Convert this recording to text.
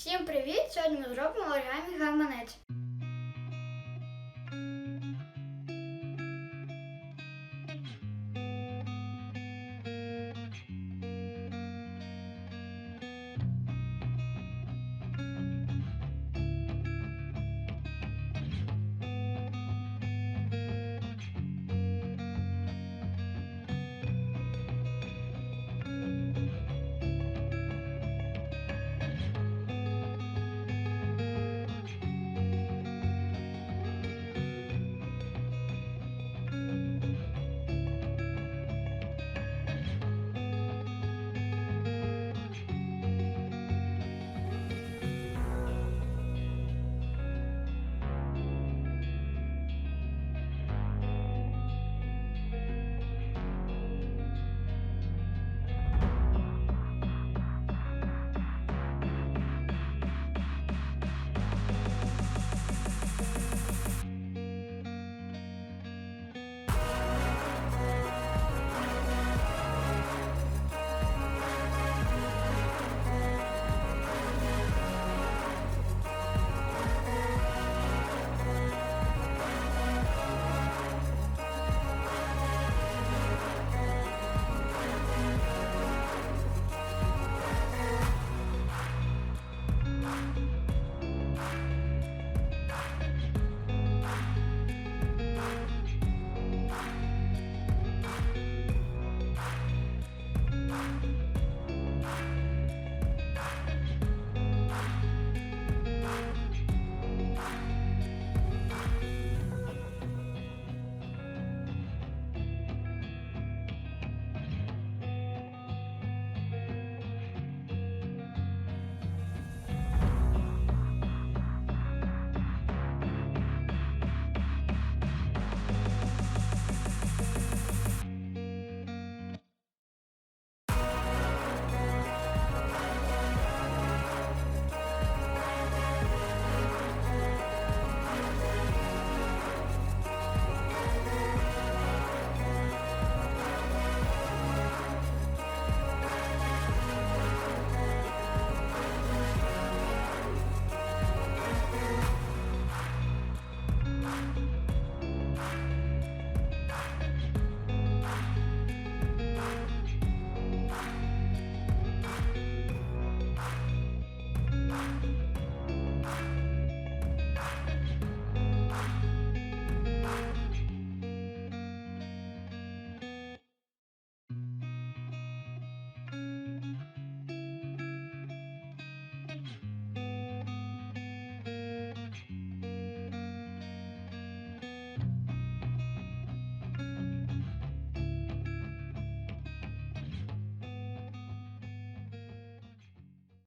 Всім привіт! Сьогодні ми зробимо оригамі гаманець.